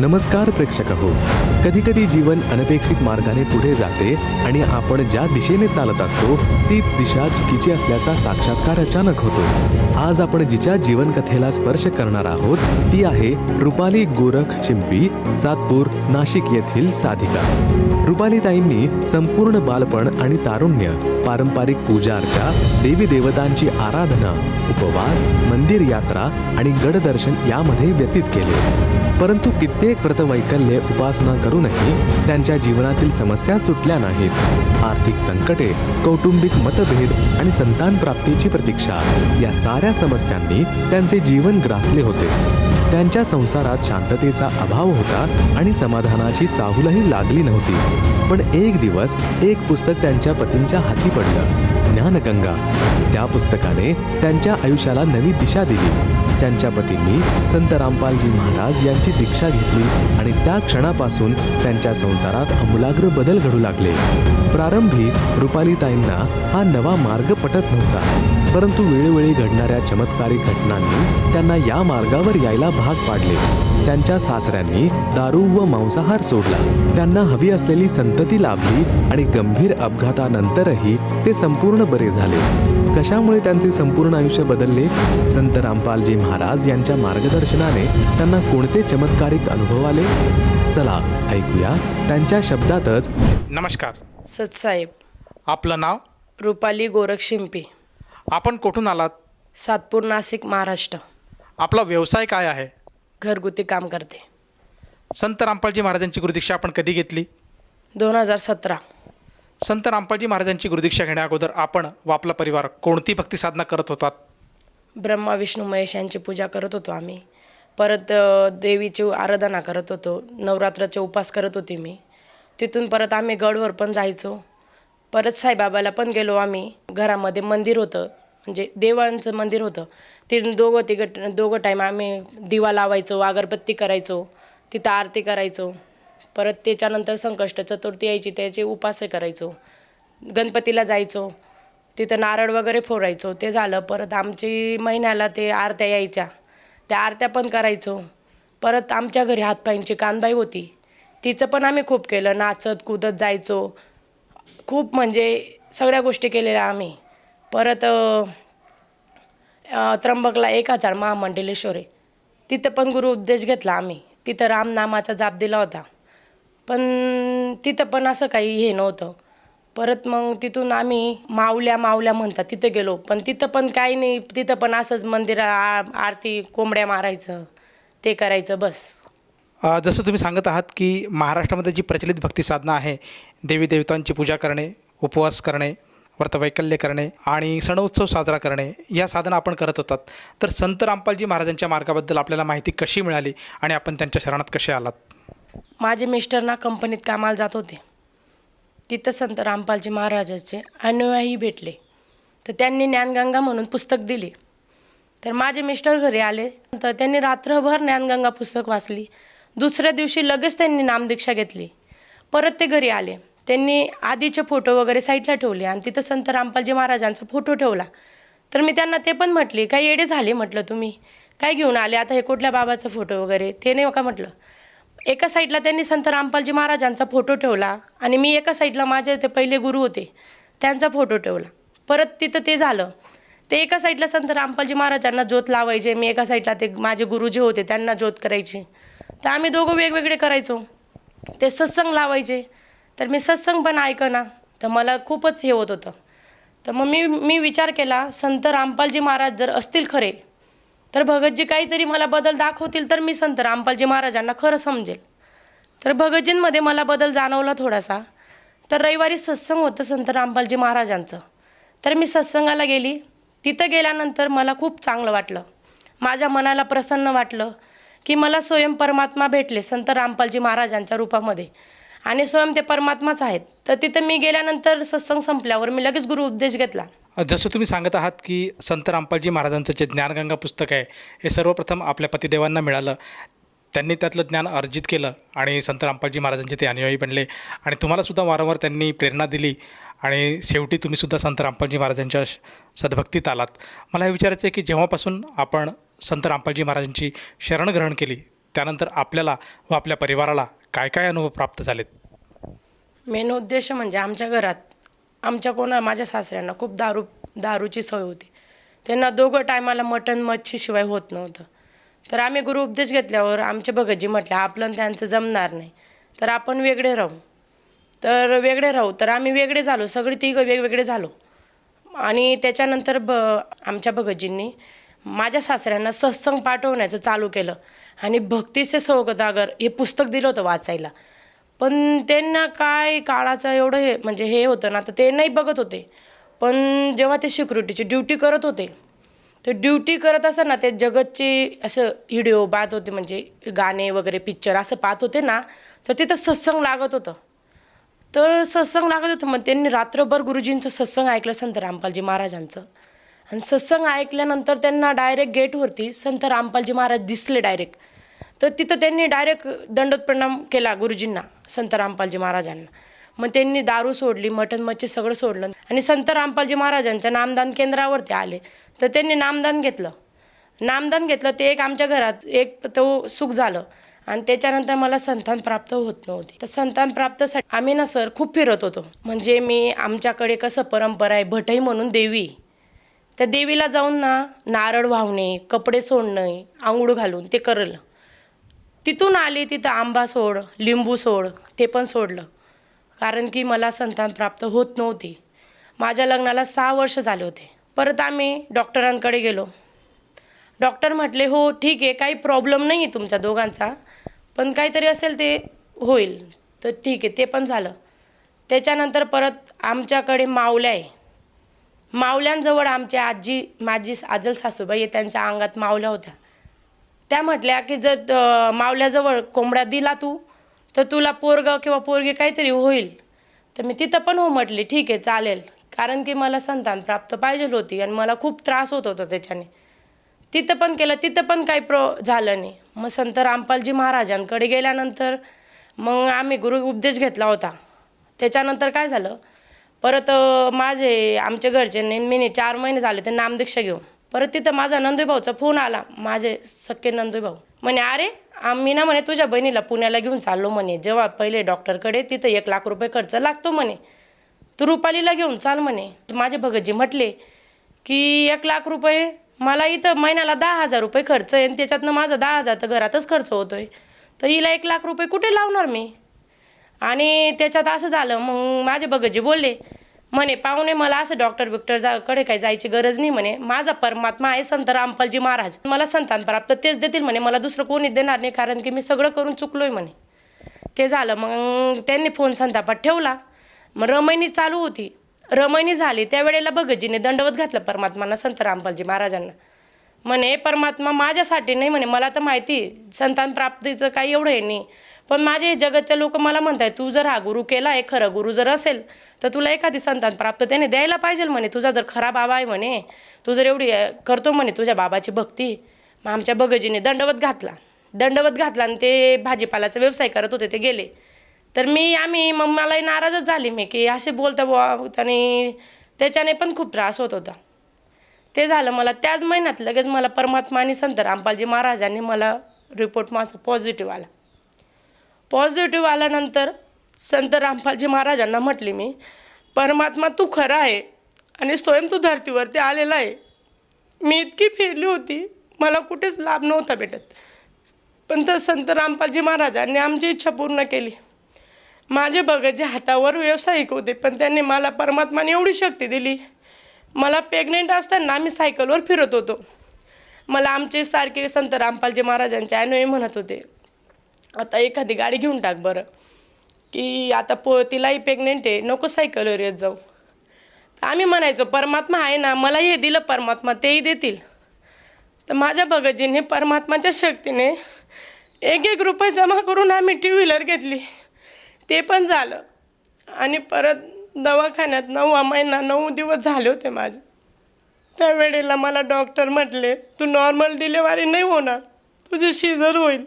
नमस्कार प्रेक्षक हो कधी कधी जीवन अनपेक्षित मार्गाने पुढे जाते आणि आपण ज्या दिशेने चालत असतो तीच दिशा चुकीची असल्याचा साक्षात्कार अचानक होतो. आज आपण जिच्या जीवनकथेला स्पर्श करणार आहोत ती आहे रुपाली गोरख शिंपी सातपूर नाशिक येथील साधिका. रुपालीताईंनी संपूर्ण बालपण आणि तारुण्य पारंपरिक पूजा अर्चा देवी देवतांची आराधना उपवास मंदिर यात्रा आणि गडदर्शन यामध्ये व्यतीत केले. परंतु कित्येक व्रतवैकल्ये उपासना करूनही त्यांच्या जीवनातील समस्या सुटल्या नाहीत. आर्थिक संकटे कौटुंबिक मतभेद आणि संतान प्राप्तीची प्रतीक्षा या साऱ्या समस्यांनी त्यांचे जीवन ग्रासले होते. त्यांच्या संसारात शांततेचा अभाव होता आणि समाधानाची चाहूलही लागली नव्हती. पण एक दिवस एक पुस्तक त्यांच्या पतींच्या हाती पडलं. ज्ञानगंगा. त्या पुस्तकाने त्यांच्या आयुष्याला नवी दिशा दिली. त्यांच्या पतींनी संत रामपालजी महाराज यांची दीक्षा घेतली आणि त्या क्षणापासून त्यांच्या संसारात अमूलाग्र बदल घडू लागले. प्रारंभी रुपालीताईंना हा नवा मार्ग पटत नव्हता. परंतु वेळोवेळी घडणाऱ्या चमत्कारिक घटनांनी त्यांना या मार्गावर यायला भाग पाडले. त्यांच्या सासऱ्यांनी दारू व मांसाहार सोडला. त्यांना हवी असलेली संतती लाभली आणि गंभीर अपघातानंतरही ते संपूर्ण बरे झाले. कशामुळे त्यांचे संपूर्ण आयुष्य बदलले? संत रामपालजी महाराज यांच्या मार्गदर्शनाने त्यांना कोणते चमत्कारिक अनुभव आले? चला ऐकूया त्यांच्या शब्दातच. नमस्कार. सतसाहेब. आपलं नाव? रुपाली गोरख शिंपी. आपण कुठून आलात? सातपूर नाशिक महाराष्ट्र. आपला व्यवसाय काय आहे? घरगुती काम करते. संत रामपालजी महाराजांची गुरुदीक्षा आपण कधी घेतली? दोन हजार सतरा. संत रामपालजी महाराजांची गुरुदीक्षा घेण्या अगोदर आपण व आपला परिवार कोणती भक्ती साधना करत होतात? ब्रह्मा विष्णू महेश यांची पूजा करत होतो आम्ही. परत अ, देवीची आराधना करत होतो. नवरात्राचे उपास करत होते मी. तिथून परत आम्ही गडवर पण जायचो. परत साईबाबाला पण गेलो आम्ही. घरामध्ये मंदिर होतं. म्हणजे देवांचं मंदिर होतं. तिथून दोघं तिघं दोघं टाईम आम्ही दिवा लावायचो अगरबत्ती करायचो तिथं आरती करायचो. परत त्याच्यानंतर संकष्ट चतुर्थी यायची त्याचे उपास करायचो. गणपतीला जायचो. तिथं नारळ वगैरे फोडायचो ते झालं. परत आमची महिन्याला ते आरत्या यायच्या. त्या आरत्या पण करायचो. परत आमच्या घरी हातपायांची कानबाई होती. तिचं पण आम्ही खूप केलं. नाचत कुदत जायचो. खूप म्हणजे सगळ्या गोष्टी केलेल्या आम्ही. परत त्र्यंबकला एक हजार महामंडलेश्वर. आहे तिथं पण गुरु उपदेश घेतला आम्ही. तिथं रामनामाचा जाप दिला होता. पण तिथं पण असं काही हे नव्हतं. परत मग तिथून आम्ही मावल्या मावल्या म्हणतात तिथं गेलो. पण तिथं पण काही नाही. तिथं पण असंच मंदिर आरती कोंबड्या मारायचं ते करायचं बस. जसं तुम्ही सांगत आहात की महाराष्ट्रामध्ये जी प्रचलित भक्ती साधना आहे देवी देवतांची पूजा करणे उपवास करणे व्रतवैकल्य करणे आणि सण उत्सव साजरा करणे या साधना आपण करत होतात. तर संत रामपालजी महाराजांच्या मार्गाबद्दल आपल्याला माहिती कशी मिळाली आणि आपण त्यांच्या शरणात कसे आलात? माझे मिस्टर ना कंपनीत कामाला जात होते. तिथं संत रामपालजी महाराजाचे अनुयायी भेटले. तर त्यांनी ज्ञानगंगा म्हणून पुस्तक दिली. तर माझे मिस्टर घरी आले. तर त्यांनी रात्रभर ज्ञानगंगा पुस्तक वाचली. दुसऱ्या दिवशी लगेच त्यांनी नामदीक्षा घेतली. परत ते घरी आले. त्यांनी आधीचे फोटो वगैरे साईडला ठेवले आणि तिथं संत रामपालजी महाराजांचा फोटो ठेवला. तर मी त्यांना ते पण म्हटले काही येडे झाले? म्हटलं तुम्ही काय घेऊन आले? आता हे कुठल्या बाबाचा फोटो वगैरे? ते नाही का म्हटलं. एका साईडला त्यांनी संत रामपालजी महाराजांचा फोटो ठेवला आणि मी एका साईडला माझे ते पहिले गुरु होते त्यांचा फोटो ठेवला. परत तिथं ते झालं. ते एका साईडला संत रामपालजी महाराजांना ज्योत लावायचे मी एका साईडला ते माझे गुरु जे होते त्यांना ज्योत करायची. तर आम्ही दोघं वेगवेगळे करायचो. ते सत्संग लावायचे. तर मी सत्संग पण ऐकना तर मला खूपच हे होत होतं. तर मग मी मी विचार केला संत रामपालजी महाराज जर असतील खरे तर भगतजी काहीतरी मला बदल दाखवतील तर मी संत रामपालजी महाराजांना खरं समजेल. तर भगतजींमध्ये मला बदल जाणवला थोडासा. तर रविवारी सत्संग होतं संत रामपालजी महाराजांचं. तर मी सत्संगाला गेली. तिथं गेल्यानंतर मला खूप चांगलं वाटलं. माझ्या मनाला प्रसन्न वाटलं की मला स्वयं परमात्मा भेटले संत रामपालजी महाराजांच्या रूपामध्ये. आणि स्वयं ते परमात्माच आहेत. तर तिथं मी गेल्यानंतर सत्संग संपल्यावर मी लगेच गुरु उपदेश घेतला. जसं तुम्ही सांगत आहात की संत रामपालजी महाराजांचं जे ज्ञानगंगा पुस्तक आहे हे सर्वप्रथम आपल्या पतिदेवांना मिळालं. त्यांनी त्यातलं ज्ञान अर्जित केलं आणि संत रामपालजी महाराजांचे ते अनुयायी बनले. आणि तुम्हालासुद्धा वारंवार त्यांनी प्रेरणा दिली आणि शेवटी तुम्हीसुद्धा संत रामपालजी महाराजांच्या श- सद्भक्तीत आलात. मला हे विचारायचं आहे की जेव्हापासून आपण संत रामपालजी महाराजांची शरण ग्रहण केली त्यानंतर आपल्याला व आपल्या परिवाराला काय काय अनुभव प्राप्त झालेत? मेन उद्देश म्हणजे आमच्या घरात आमच्या कोणा माझ्या सासऱ्यांना खूप दारू दारूची सवय होती. त्यांना दोघं टायमाला मटण मच्छीशिवाय होत नव्हतं. तर आम्ही गुरु उपदेश घेतल्यावर आमचे भगतजी म्हटले आपलं त्यांचं जमणार नाही. तर आपण वेगळे राहू. तर वेगळे राहू तर आम्ही वेगळे झालो. सगळे तिघं वेगवेगळे झालो. आणि त्याच्यानंतर ब आमच्या भगतजींनी माझ्या सासऱ्यांना सत्संग पाठवण्याचं चालू केलं. आणि भक्तीचे सौगतागर हे पुस्तक दिलं होतं वाचायला. पण त्यांना काय काळाचं एवढं हे म्हणजे हे होतं ना तर ते नाही बघत होते. पण जेव्हा ते सिक्युरिटीची ड्युटी करत होते तर ड्युटी करत असताना ते जगतची असं व्हिडिओ पाहत होते म्हणजे गाणे वगैरे पिक्चर असं पाहत होते ना तर तिथं सत्संग लागत होतं. तर सत्संग लागत होतं मग त्यांनी रात्रभर गुरुजींचं सत्संग ऐकलं संत रामपालजी महाराजांचं. आणि सत्संग ऐकल्यानंतर त्यांना डायरेक्ट गेटवरती संत रामपालजी महाराज दिसले डायरेक्ट तर तिथं त्यांनी डायरेक्ट दंडत प्रणाम केला गुरुजींना संत रामपालजी महाराजांना. मग त्यांनी दारू सोडली मटण मच्छी सगळं सोडलं आणि संत रामपालजी महाराजांच्या नामदान केंद्रावरती आले. तर त्यांनी नामदान घेतलं. नामदान घेतलं ते एक आमच्या घरात एक तो सुख झालं आणि त्याच्यानंतर मला संतान प्राप्त होत नव्हती. तर संतान प्राप्तसाठी आम्ही ना सर खूप फिरत होतो. म्हणजे मी आमच्याकडे कसं परंपरा आहे भटई म्हणून देवी. त्या देवीला जाऊन ना नारळ वाहणे कपडे सोडणे आंघोळ घालून ते करलं. तिथून आले तिथं आंबा सोड लिंबू सोड ते पण सोडलं. कारण की मला संतान प्राप्त होत नव्हती. माझ्या लग्नाला सहा वर्ष झाले होते. परत आम्ही डॉक्टरांकडे गेलो. डॉक्टर म्हटले हो ठीक आहे काही प्रॉब्लेम नाही आहे तुमच्या दोघांचा पण काहीतरी असेल ते होईल. तर ठीक आहे ते पण झालं. त्याच्यानंतर परत आमच्याकडे मावल्या आहे. मावल्यांजवळ आमच्या आजी माझी आजल सासूबाई त्यांच्या अंगात मावल्या होत्या. त्या म्हटल्या की जर मावल्याजवळ कोंबडा दिला तू तर तुला पोरग किंवा पोरगी काहीतरी होईल. तर मी तिथं पण हो म्हटली ठीक आहे चालेल. कारण की मला संतान प्राप्त पाहिजे होती आणि मला खूप त्रास होत होता त्याच्याने. तिथं पण केलं तिथं पण काही प्रो झालं नाही. मग संत रामपालजी महाराजांकडे गेल्यानंतर मग आम्ही गुरु उपदेश घेतला होता. त्याच्यानंतर काय झालं परत माझे आमच्या घरचे मी चार महिने झाले ते नामदीक्षा घेऊन. परत तिथं माझा नंदू भाऊचा फोन आला माझे सख्खे नंदू भाऊ म्हणे अरे आम्ही ना म्हणे तुझ्या बहिणीला पुण्याला घेऊन चाललो म्हणे. जेव्हा पहिले डॉक्टरकडे तिथं एक लाख रुपये खर्च लागतो म्हणे. तू रुपालीला घेऊन चाल म्हणे. माझे भगतजी म्हटले की एक लाख रुपये? मला इथं महिन्याला दहा हजार रुपये खर्च आहे आणि त्याच्यातनं माझा दहा हजार तर घरातच खर्च होतोय. तर हिला एक लाख रुपये कुठे लावणार मी? आणि त्याच्यात असं झालं मग माझे भगतजी बोलले म्हणे पाहुणे मला असं डॉक्टर बिक्टर जा कडे काही जायची गरज नाही म्हणे. माझा परमात्मा आहे संत रामपालजी महाराज. मला संतान प्राप्त तेच देतील म्हणे. मला दुसरं कोणी देणार नाही कारण की मी सगळं करून चुकलोय म्हणे. ते झालं मग त्यांनी फोन संतापात ठेवला. मग रमैनी चालू होती. रमैनी झाली त्यावेळेला भगतजीने दंडवत घातलं परमात्मांना संत रामपालजी महाराजांना. म्हणे परमात्मा माझ्यासाठी नाही म्हणे मला तर माहिती संतान प्राप्तीचं काही एवढं हे नाही. पण माझे जगतचे लोक मला म्हणताय तू जर हा गुरु केला आहे खरं गुरु जर असेल तर तुला एखादी संतान प्राप्त त्याने द्यायला पाहिजे म्हणे. तुझा जर खरा बाबा आहे म्हणे तू जर एवढी करतो म्हणे तुझ्या बाबाची भक्ती. मग आमच्या बगजीने दंडवत घातला. दंडवत घातला आणि ते भाजीपालाचा व्यवसाय करत होते ते गेले. तर मी आम्ही मग मलाही नाराजच झाली मी की असे बोलता बुवा त्याने त्याच्याने पण खूप त्रास होत होता. ते झालं मला त्याच महिन्यात लगेच मला परमात्मा आणि संत रामपालजी महाराजांनी मला रिपोर्ट माझा पॉझिटिव्ह आला. पॉझिटिव्ह आल्यानंतर संत रामपालजी महाराजांना म्हटली मी परमात्मा तू खरा आहे आणि स्वयं तू धर्तीवरती आलेला आहे. मी इतकी फिरली होती मला कुठेच लाभ नव्हता भेटत. पण तर संत रामपालजी महाराजांनी आमची इच्छा पूर्ण केली. माझे बघायचे हातावर व्यावसायिक होते पण त्यांनी मला परमात्माने एवढी शक्ती दिली मला प्रेग्नेंट असताना आम्ही सायकलवर फिरत होतो. मला आमचे सारखे संत रामपालजी महाराजांचे अनुयायी म्हणत होते आता एखादी गाडी घेऊन टाक बरं की आता पो तिलाही प्रेग्नेंट आहे नको सायकलवर येत जाऊ. तर आम्ही म्हणायचो परमात्मा आहे ना मला हे दिलं परमात्मा तेही देतील. तर माझ्या भगतजींनी परमात्माच्या शक्तीने एक एक रुपये जमा करून आम्ही टू व्हीलर घेतली. ते पण झालं. आणि परत दवाखान्यात नववा महिना नऊ दिवस झाले होते माझे. त्यावेळेला मला डॉक्टर म्हटले तू नॉर्मल डिलेवरी नाही होणार तुझी शिजर होईल.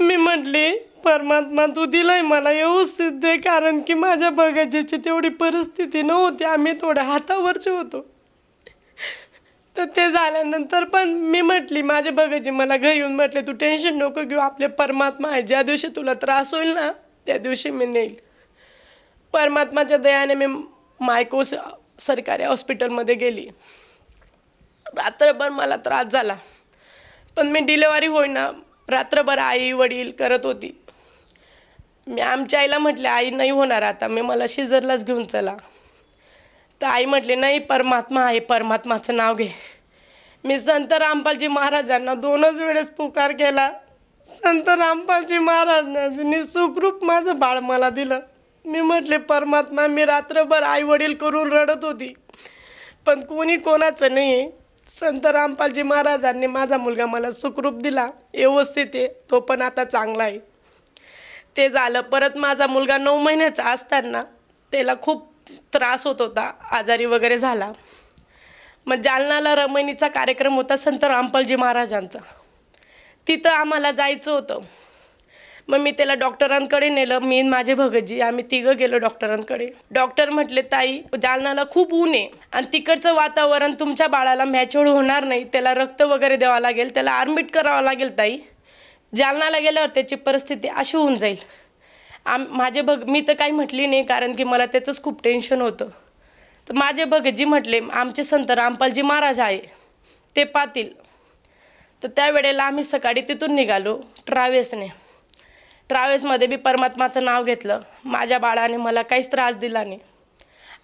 मी म्हटली परमात्मा तू दिलाय मला व्यवस्थित दे कारण की माझ्या बघायची तेवढी परिस्थिती नव्हती. आम्ही थोड्या हातावरचे होतो. तर ते झाल्यानंतर पण मी म्हटली माझे बघायचे मला घरी येऊन म्हटले तू टेन्शन नको घेऊ आपले परमात्मा आहे. ज्या दिवशी तुला त्रास होईल ना त्या दिवशी मी नेईल. परमात्माच्या दयाने मी मायको सरकारी हॉस्पिटलमध्ये गेली. रात्रभर मला त्रास झाला. पण मी डिलेवरी होईना. रात्रभर आई वडील करत होती. मी आमच्या आईला म्हटले आई नाही होणार आता. मी मला शिजरलाच घेऊन चला. तर आई म्हटली नाही परमात्मा आहे. परमात्माचं नाव घे. मी संत रामपालजी महाराजांना दोनच वेळेस पुकार केला. संत रामपालजी महाराजांनी सुखरूप माझं बाळ मला दिलं. मी म्हटले परमात्मा मी रात्रभर आई वडील करून रडत होती. पण कोणी कोणाचं नाही. संत रामपालजी महाराजांनी माझा मुलगा मला सुखरूप दिला. व्यवस्थित आहे. तो पण आता चांगला आहे. ते झालं. परत माझा मुलगा नऊ महिन्याचा असताना त्याला खूप त्रास होत होता. आजारी वगैरे झाला. मग जालनाला रमणीचा कार्यक्रम होता संत रामपालजी महाराजांचा. तिथं आम्हाला जायचं होतं. मग मी त्याला डॉक्टरांकडे नेलं. मी माझे भगतजी आम्ही तिघं गेलो डॉक्टरांकडे. डॉक्टर म्हटले ताई जालनाला खूप ऊन आहे आणि तिकडचं वातावरण तुमच्या बाळाला मॅच्युअर होणार नाही. त्याला रक्त वगैरे द्यावं लागेल. त्याला आर्मिट करावं लागेल ताई. जालनाला गेल्यावर त्याची परिस्थिती अशी होऊन जाईल. आम माझे भग मी तर काही म्हटली नाही कारण की मला त्याचंच खूप टेन्शन होतं. तर माझे भगतजी म्हटले आमचे संत रामपालजी महाराज आहे. ते पातील तर त्यावेळेला आम्ही सकाळी तिथून निघालो ट्रॅव्हल्सने. ट्रॅव्हल्समध्ये बी परमात्माचं नाव घेतलं. माझ्या बाळाने मला काहीच त्रास दिला नाही.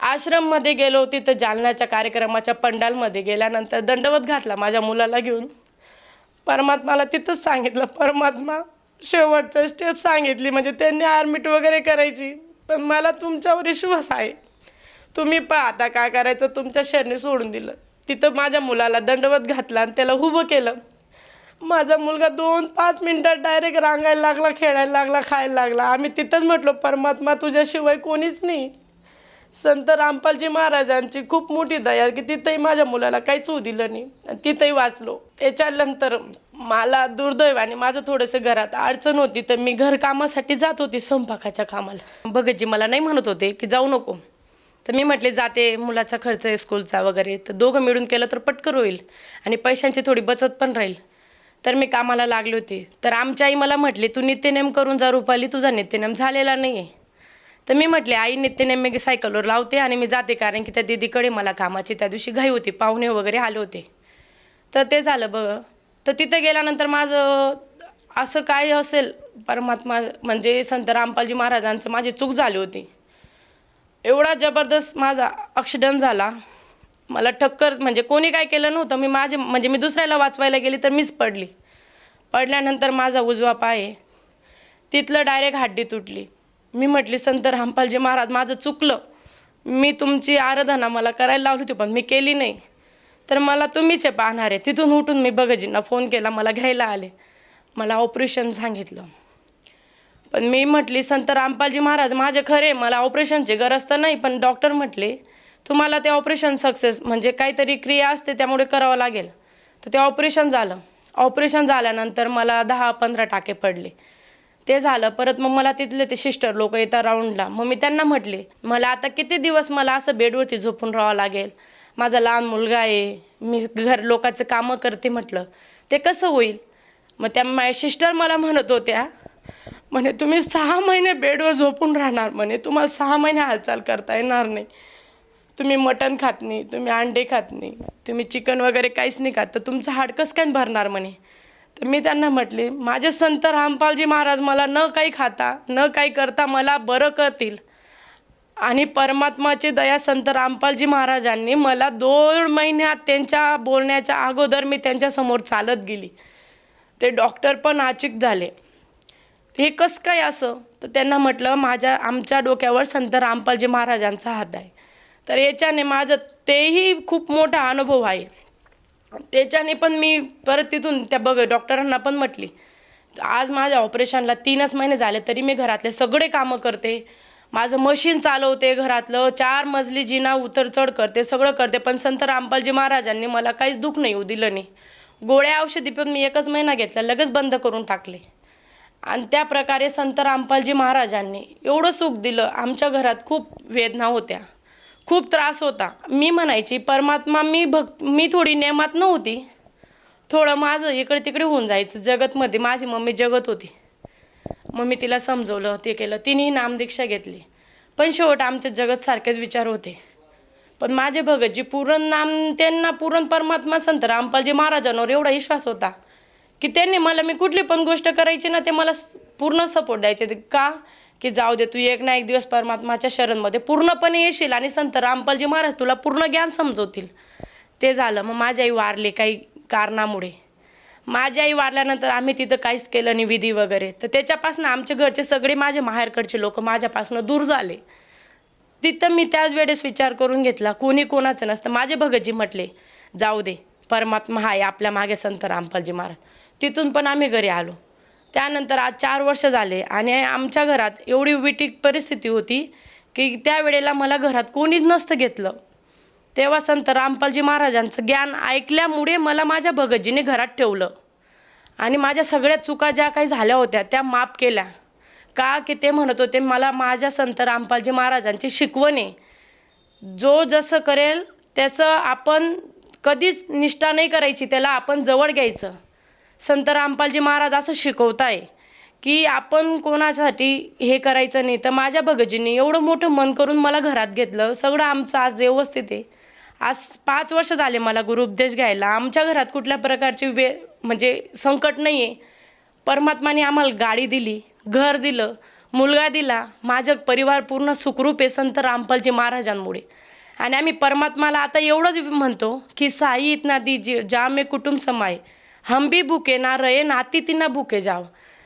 आश्रममध्ये गेलो तिथं जालन्याच्या कार्यक्रमाच्या पंडालमध्ये गेल्यानंतर दंडवत घातला माझ्या मुलाला घेऊन. परमात्माला तिथंच सांगितलं परमात्मा शेवटचं स्टेप सांगितली. म्हणजे त्यांनी आर्मिट वगैरे करायची. पण मला तुमच्यावर विश्वास आहे. तुम्ही पहा आता काय करायचं. तुमच्या शरणी सोडून दिलं. तिथं माझ्या मुलाला दंडवत घातला आणि त्याला उभं केलं. माझा मुलगा दोन पाच मिनटात डायरेक्ट रांगायला लागला खेळायला लागला खायला लागला. आम्ही तिथंच म्हटलो परमात्मा तुझ्याशिवाय कोणीच नाही. संत रामपालजी महाराजांची खूप मोठी दया की तिथंही माझ्या मुलाला काहीच होऊ दिलं नाही. आणि तिथंही वाचलो. त्याच्यानंतर मला दुर्दैवाने माझं थोडंसं घरात अडचण होती तर मी घरकामासाठी जात होती स्वयंपाकाच्या कामाला. भगतजी मला नाही म्हणत होते की जाऊ नको. तर मी म्हटले जाते मुलाचा खर्च आहे स्कूलचा वगैरे. तर दोघं मिळून केलं तर पटकर होईल. आणि पैशांची थोडी बचत पण राहील. तर मी कामाला लागले होते. तर आमच्या आई मला म्हटली तू नित्यनेम करून जा रुपाली तुझा नित्यनेम झालेला नाही आहे तर मी म्हटले आई नित्यनेम मी सायकलवर लावते आणि मी जाते कारण की त्या दिदीकडे मला कामाची त्या दिवशी घाई होती पाहुणे वगैरे आले होते. तर ते झालं बघ. तर तिथं गेल्यानंतर माझं असं काय असेल? परमात्मा म्हणजे संत रामपालजी महाराजांचं माझी चूक झाली होती. एवढा जबरदस्त माझा ॲक्सिडंट झाला. मला ठक्कर म्हणजे कोणी काय केलं नव्हतं मी माझे म्हणजे मी दुसऱ्याला वाचवायला गेली तर मीच पडली. पडल्यानंतर माझा उजवा पाय तिथलं डायरेक्ट हड्डी तुटली. मी म्हटली संत रामपालजी महाराज माझं चुकलं. मी तुमची आराधना मला करायला लावली होती पण मी केली नाही. तर मला तुम्हीच पाहणार आहे. तिथून उठून मी बघजींना फोन केला मला घ्यायला आले. मला ऑपरेशन सांगितलं. पण मी म्हटली संत रामपालजी महाराज माझे खरे मला ऑपरेशनची गरज तर नाही पण डॉक्टर म्हटले तुम्हाला ते ऑपरेशन सक्सेस म्हणजे काहीतरी क्रिया असते त्यामुळे करावं लागेल. तर ते ऑपरेशन झालं. ऑपरेशन झाल्यानंतर मला दहा पंधरा टाके पडले. ते झालं परत मग मला तिथले ते सिस्टर लोक येतात राऊंडला. मग मी त्यांना म्हटले मला आता किती दिवस मला असं बेडवरती झोपून राहावं लागेल? माझा लहान मुलगा आहे मी घर लोकांचं कामं करते म्हटलं. ते कसं होईल? मग त्या माझ्या सिस्टर मला म्हणत होत्या म्हणे तुम्ही सहा महिने बेडवर झोपून राहणार म्हणे. तुम्हाला सहा महिने हालचाल करता येणार नाही. तुम्ही मटण खात नाही तुम्ही अंडे खात नाही तुम्ही चिकन वगैरे काहीच नाही खात तर तुमचं हाडकंच काय भरणार म्हणे? तर मी त्यांना म्हटले माझे संत रामपालजी महाराज मला न काही खाता न काही करता मला बरं करतील. आणि परमात्माची दया संत रामपालजी महाराजांनी मला दोन महिन्यात त्यांच्या बोलण्याच्या अगोदर मी त्यांच्यासमोर चालत गेली. ते डॉक्टर पण आचिक झाले. हे कसं काय असं? तर त्यांना म्हटलं माझ्या आमच्या डोक्यावर संत रामपालजी महाराजांचा हात आहे. तर याच्याने माझं तेही खूप मोठा अनुभव आहे. त्याच्याने पण मी परत तिथून त्या बघ डॉक्टरांना पण म्हटली आज माझ्या ऑपरेशनला तीनच महिने झाले तरी मी घरातले सगळे कामं करते. माझं मशीन चालवते घरातलं चार मजली जिना उतर चढ करते सगळं करते पण संत रामपालजी महाराजांनी मला काहीच दुःख नाही येऊ दिलं नाही. गोळ्या औषधी पण मी एकच महिना घेतला लगेच बंद करून टाकले. आणि त्या प्रकारे संत रामपालजी महाराजांनी एवढं सुख दिलं. आमच्या घरात खूप वेदना होत्या. खूप त्रास होता. मी म्हणायची परमात्मा मी भक्त मी थोडी नेमात नव्हती. थोडं माझं इकडे तिकडे होऊन जायचं जगतमध्ये. माझी मम्मी जगत होती. मग मी तिला समजवलं ते केलं. तिनेही नामदीक्षा घेतली. पण शेवट आमच्या जगतसारखेच विचार होते. पण माझे भगतजी पूर्ण नाम त्यांना पूर्ण परमात्मा संत रामपालजी महाराजांवर एवढा विश्वास होता की त्यांनी मला मी कुठली पण गोष्ट करायची ना ते मला स- पूर्ण सपोर्ट द्यायचे. का? की जाऊ दे तू एक ना एक दिवस परमात्माच्या शरणमध्ये पूर्णपणे येशील आणि संत रामपालजी महाराज तुला पूर्ण ज्ञान समजवतील. ते झालं. मग माझी आई वारले काही कारणामुळे. माझी आई वारल्यानंतर आम्ही तिथं काहीच केलं नाही विधी वगैरे. तर त्याच्यापासून आमचे घरचे सगळे माझे माहेरकडचे लोक माझ्यापासून दूर झाले. तिथं मी त्याच वेळेस विचार करून घेतला कोणी कोणाचं नसतं. माझे भगतजी म्हटले जाऊ दे परमात्मा हाय आपल्या मागे संत रामपालजी महाराज. तिथून पण आम्ही घरी आलो. त्यानंतर आज चार वर्ष झाले आणि आमच्या घरात एवढी विटीक परिस्थिती होती की त्यावेळेला मला घरात कोणीच नसतं घेतलं. तेव्हा संत रामपालजी महाराजांचं ज्ञान ऐकल्यामुळे मला माझ्या भगतजीने घरात ठेवलं. आणि माझ्या सगळ्या चुका ज्या काही झाल्या होत्या त्या माफ केल्या. का की ते म्हणत होते मला माझ्या संत रामपालजी महाराजांची शिकवण. आहे जो जसं करेल त्याचं आपण कधीच निष्ठा नाही करायची त्याला आपण जवळ घ्यायचं. संत रामपालजी महाराज असं शिकवताय की आपण कोणासाठी हे करायचं नाही. तर माझ्या भगजींनी एवढं मोठं मन करून मला घरात घेतलं. सगळं आमचं आज व्यवस्थित आहे. आज पाच वर्ष झाले मला गुरुपदेश घ्यायला. आमच्या घरात कुठल्या प्रकारची वे म्हणजे संकट नाही आहे परमात्माने आम्हाला गाडी दिली घर दिलं मुलगा दिला. माझं परिवार पूर्ण सुखरूप आहे संत रामपालजी महाराजांमुळे. आणि आम्ही परमात्माला आता एवढंच म्हणतो की साई इतना दीजिए जा में कुटुंब समाय. हम भी भुके ना रहे नाती तिना भुके जाव.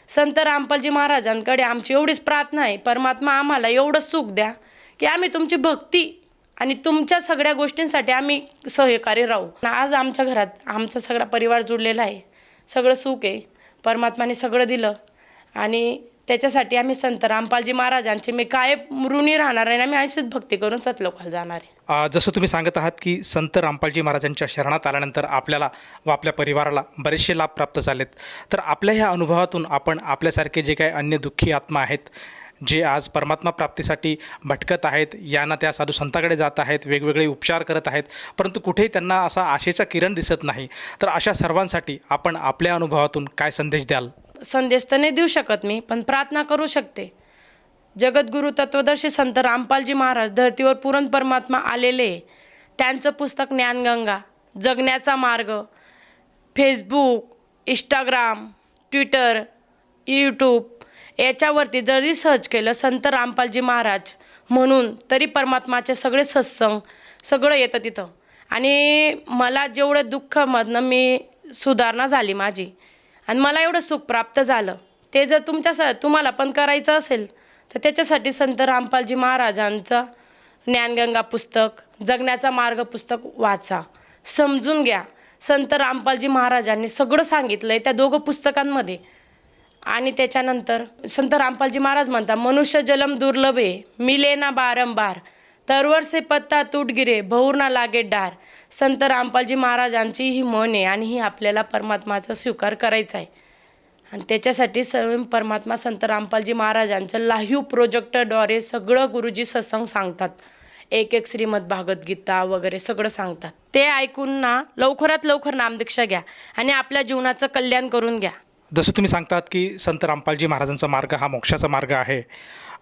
संत रामपालजी महाराजांकडे आमची एवढीच प्रार्थना आहे परमात्मा आम्हाला एवढं सुख द्या की आम्ही तुमची भक्ती आणि तुमच्या सगळ्या गोष्टींसाठी आम्ही सहकार्य राहू. आज आमच्या घरात आमचा सगळा परिवार जुळलेला आहे. सगळं सुख आहे. परमात्माने सगळं दिलं. आणि त्याच्यासाठी आम्ही संत रामपालजी महाराजांचे मी काय ऋणी राहणार आहे आणि आम्ही अशीच भक्ती करून सतलोकाला जाणार आहे. जसं तुम्ही सांगत आहात की संत रामपालजी महाराजांच्या शरणात आल्यानंतर आपल्याला व आपल्या परिवाराला बरेचसे लाभ प्राप्त झालेत. तर आपल्या ह्या अनुभवातून आपण आपल्यासारखे जे काही अन्य दुःखी आत्मा आहेत जे आज परमात्मा प्राप्तीसाठी भटकत आहेत यांना त्या साधू संताकडे जात आहेत वेगवेगळे उपचार करत आहेत परंतु कुठेही त्यांना असा आशेचा किरण दिसत नाही. तर अशा सर्वांसाठी आपण आपल्या अनुभवातून काय संदेश द्याल? संदेश तर नाही देऊ शकत मी पण प्रार्थना करू शकते. जगद्गुरु तत्वदर्शी संत रामपालजी महाराज धर्तीवर पुरण परमात्मा आलेले त्यांचं पुस्तक ज्ञानगंगा जगण्याचा मार्ग फेसबुक इंस्टाग्राम ट्विटर यूट्यूब याच्यावरती जरी सर्च केलं संत रामपालजी महाराज म्हणून तरी परमात्माचे सगळे सत्संग सगळं येतं तिथं. आणि मला जेवढं दुःखमधनं मी सुधारणा झाली माझी आणि मला एवढं सुख प्राप्त झालं ते जर तुमच्या स तुम्हाला पण करायचं असेल तर त्याच्यासाठी संत रामपालजी महाराजांचं ज्ञानगंगा पुस्तक जगण्याचा मार्ग पुस्तक वाचा. समजून घ्या. संत रामपालजी महाराजांनी सगळं सांगितलं आहे त्या दोघं पुस्तकांमध्ये. आणि त्याच्यानंतर संत रामपालजी महाराज म्हणतात मनुष्य जलम दुर्लभ आहे मिले ना बारंबार. तरवर से पत्ता तुट गिरे भौर ना लागे डार. संत रामपालजी महाराजांची ही मन आहे आणि ही आपल्याला परमात्माचा स्वीकार करायचा आहे. आणि त्याच्यासाठी स्वयं परमात्मा संत रामपालजी महाराजांचं लाईव्ह प्रोजेक्टरद्वारे सगळं गुरुजी सत्संग सांगतात. एक एक श्रीमद भागवत गीता वगैरे सगळं सांगतात. ते ऐकून ना लवकरात लवकर नामदीक्षा घ्या आणि आपल्या जीवनाचं कल्याण करून घ्या. जसं तुम्ही सांगतात की संत रामपालजी महाराजांचा मार्ग हा मोक्षाचा मार्ग आहे.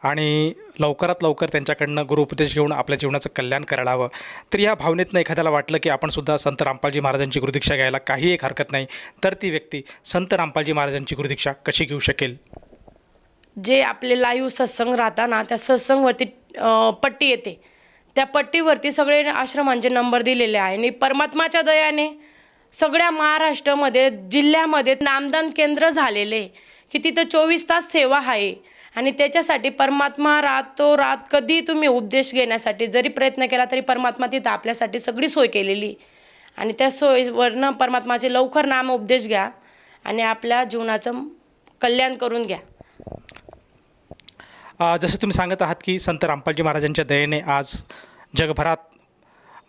आणि लवकरात लवकर त्यांच्याकडनं गुरुपदेश घेऊन आपल्या जीवनाचं कल्याण करायला हवं. तर या भावनेतनं एखाद्याला वाटलं की आपण सुद्धा संत रामपालजी महाराजांची गुरुदीक्षा घ्यायला काही एक हरकत नाही तर ती व्यक्ती संत रामपालजी महाराजांची गुरुदीक्षा कशी घेऊ शकेल? जे आपले लाईव्ह सत्संग राहताना त्या सत्संगवरती पट्टी येते. त्या पट्टीवरती सगळे आश्रमांचे नंबर दिलेले आहे. आणि परमात्माच्या दयाने सगळ्या महाराष्ट्रामध्ये जिल्ह्यामध्ये नामदान केंद्र झालेले की तिथं चोवीस तास सेवा आहे. आणि त्याच्यासाठी परमात्मा राहतो रात कधी तुम्ही उपदेश घेण्यासाठी जरी प्रयत्न केला तरी परमात्मा तिथं आपल्यासाठी सगळी सोय केलेली. आणि त्या सोयीवरनं परमात्माचे लवकर नाम उपदेश घ्या आणि आपल्या जीवनाचं कल्याण करून घ्या. जसं तुम्ही सांगत आहात की संत रामपालजी महाराजांच्या दयेने आज जगभरात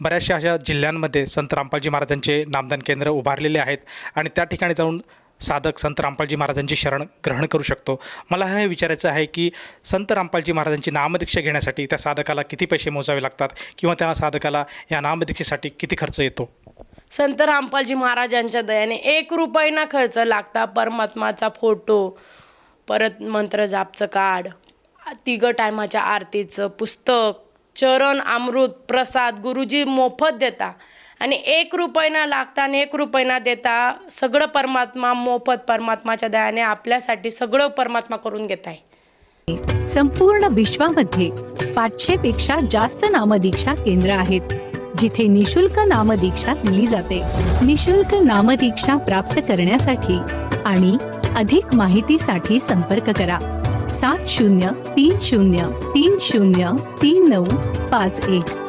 बऱ्याचशा अशा जिल्ह्यांमध्ये संत रामपालजी महाराजांचे नामदान केंद्र उभारलेले आहेत. आणि त्या ठिकाणी जाऊन साधक संत रामपालजी महाराजांची शरण ग्रहण करू शकतो. मला हे विचारायचं आहे की संत रामपालजी महाराजांची नामदीक्षा घेण्यासाठी त्या साधकाला किती पैसे मोजावे लागतात किंवा त्या साधकाला या नामदीक्षेसाठी किती खर्च येतो? संत रामपालजी महाराजांच्या दयाने एक रुपये खर्च लागता. परमात्माचा फोटो परत मंत्र जापचं कार्ड तिघं टायमाच्या आरतीचं पुस्तक चरण अमृत प्रसाद गुरुजी मोफत देता. आणि एक रुपये लागता आणि एक रुपये देता सगळं परमात्मा मोफत परमात्माच्या दयाने आपल्यासाठी सगळं परमात्मा करून घेत आहे. संपूर्ण विश्वामध्ये पाचशे पेक्षा जास्त नामदीक्षा केंद्र आहेत जिथे निशुल्क नामदीक्षा दिली जाते. निशुल्क नामदीक्षा प्राप्त करण्यासाठी आणि अधिक माहितीसाठी संपर्क करा. सात शून्य तीन शून्य तीन शून्य तीन नऊ पाच एक.